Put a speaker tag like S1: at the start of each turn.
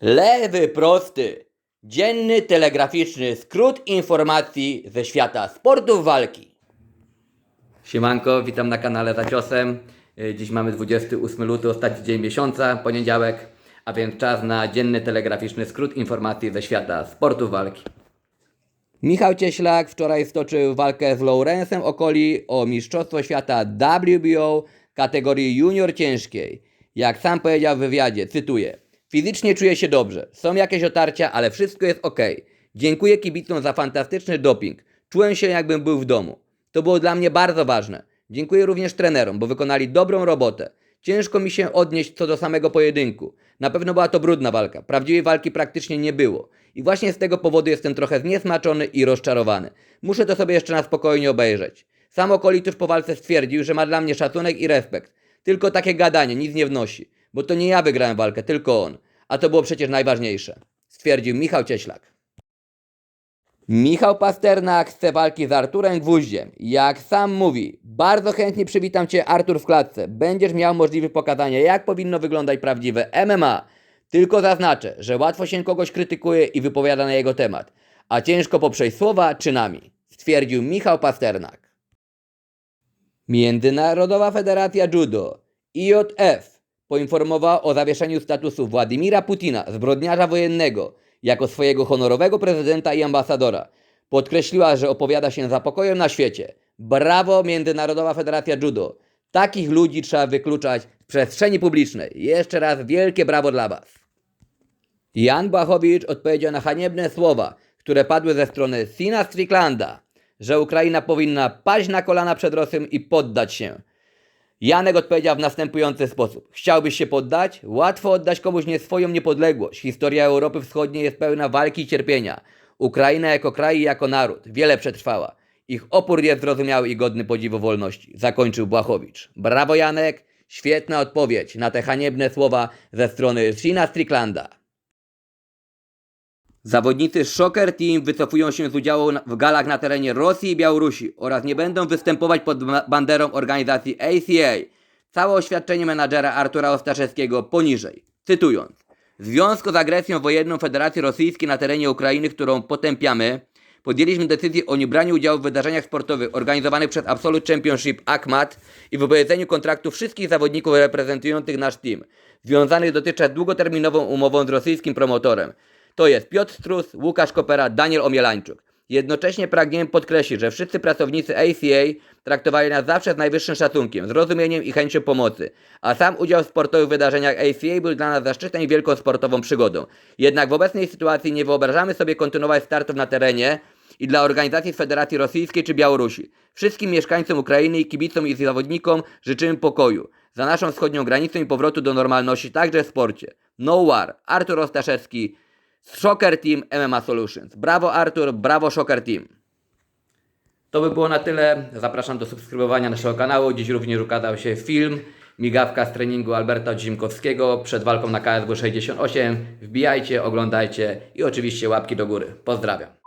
S1: Lewy prosty. Dzienny telegraficzny skrót informacji ze świata sportów walki. Siemanko, witam na kanale za ciosem. Y, Dziś mamy 28 luty, ostatni dzień miesiąca, poniedziałek, a więc czas na dzienny telegraficzny skrót informacji ze świata sportów walki. Michał Cieślak wczoraj stoczył walkę z Lawrence'em Okoli o Mistrzostwo Świata WBO kategorii junior ciężkiej. Jak sam powiedział w wywiadzie, cytuję: Fizycznie czuję się dobrze, są jakieś otarcia, ale wszystko jest ok. Dziękuję kibicom za fantastyczny doping. Czułem się jakbym był w domu. To było dla mnie bardzo ważne. Dziękuję również trenerom, bo wykonali dobrą robotę. Ciężko mi się odnieść co do samego pojedynku. Na pewno była to brudna walka. Prawdziwej walki praktycznie nie było. I właśnie z tego powodu jestem trochę zniesmaczony i rozczarowany. Muszę to sobie jeszcze na spokojnie obejrzeć. Sam Okoli po walce stwierdził, że ma dla mnie szacunek i respekt. Tylko takie gadanie nic nie wnosi. Bo to nie ja wygrałem walkę, tylko on. A to było przecież najważniejsze. Stwierdził Michał Cieślak. Michał Pasternak chce walki z Arturem Gwóździem. Jak sam mówi, bardzo chętnie przywitam Cię Artur w klatce. Będziesz miał możliwość pokazania jak powinno wyglądać prawdziwe MMA. Tylko zaznaczę, że łatwo się kogoś krytykuje i wypowiada na jego temat, a ciężko poprzeć słowa czynami, stwierdził Michał Pasternak. Międzynarodowa Federacja Judo IJF poinformowała o zawieszeniu statusu Władimira Putina, zbrodniarza wojennego, jako swojego honorowego prezydenta i ambasadora. Podkreśliła, że opowiada się za pokojem na świecie. Brawo Międzynarodowa Federacja Judo. Takich ludzi trzeba wykluczać z przestrzeni publicznej. Jeszcze raz wielkie brawo dla Was. Jan Błachowicz odpowiedział na haniebne słowa, które padły ze strony Sina Stricklanda, że Ukraina powinna paść na kolana przed Rosją i poddać się. Janek odpowiedział w następujący sposób. Chciałbyś się poddać? Łatwo oddać komuś nie swoją niepodległość. Historia Europy Wschodniej jest pełna walki i cierpienia. Ukraina jako kraj i jako naród wiele przetrwała. Ich opór jest zrozumiały i godny podziwu wolności. Zakończył Błachowicz. Brawo Janek, świetna odpowiedź na te haniebne słowa ze strony Shina Stricklanda. Zawodnicy Shocker Team wycofują się z udziału w galach na terenie Rosji i Białorusi oraz nie będą występować pod banderą organizacji ACA. Całe oświadczenie menadżera Artura Ostaszewskiego poniżej. Cytując. W związku z agresją wojenną Federacji Rosyjskiej na terenie Ukrainy, którą potępiamy, podjęliśmy decyzję o niebraniu udziału w wydarzeniach sportowych organizowanych przez Absolute Championship AKMAT i wypowiedzeniu kontraktu wszystkich zawodników reprezentujących nasz team, związanych dotychczas długoterminową umową z rosyjskim promotorem. To jest Piotr Strus, Łukasz Kopera, Daniel Omielańczuk. Jednocześnie pragniemy podkreślić, że wszyscy pracownicy ACA traktowali nas zawsze z najwyższym szacunkiem, zrozumieniem i chęcią pomocy, a sam udział w sportowych wydarzeniach ACA był dla nas zaszczytem i wielką sportową przygodą. Jednak w obecnej sytuacji nie wyobrażamy sobie kontynuować startów na terenie i dla organizacji Federacji Rosyjskiej czy Białorusi. Wszystkim mieszkańcom Ukrainy kibicom i zawodnikom życzymy pokoju za naszą wschodnią granicą i powrotu do normalności także w sporcie. No War, Artur Ostaszewski, Shocker Team MMA Solutions. Brawo Artur, brawo Shocker Team. To by było na tyle. Zapraszam do subskrybowania naszego kanału. Dziś również ukazał się film Migawka z treningu Alberta Dzimkowskiego przed walką na KSW 68. Wbijajcie, oglądajcie i oczywiście łapki do góry. Pozdrawiam.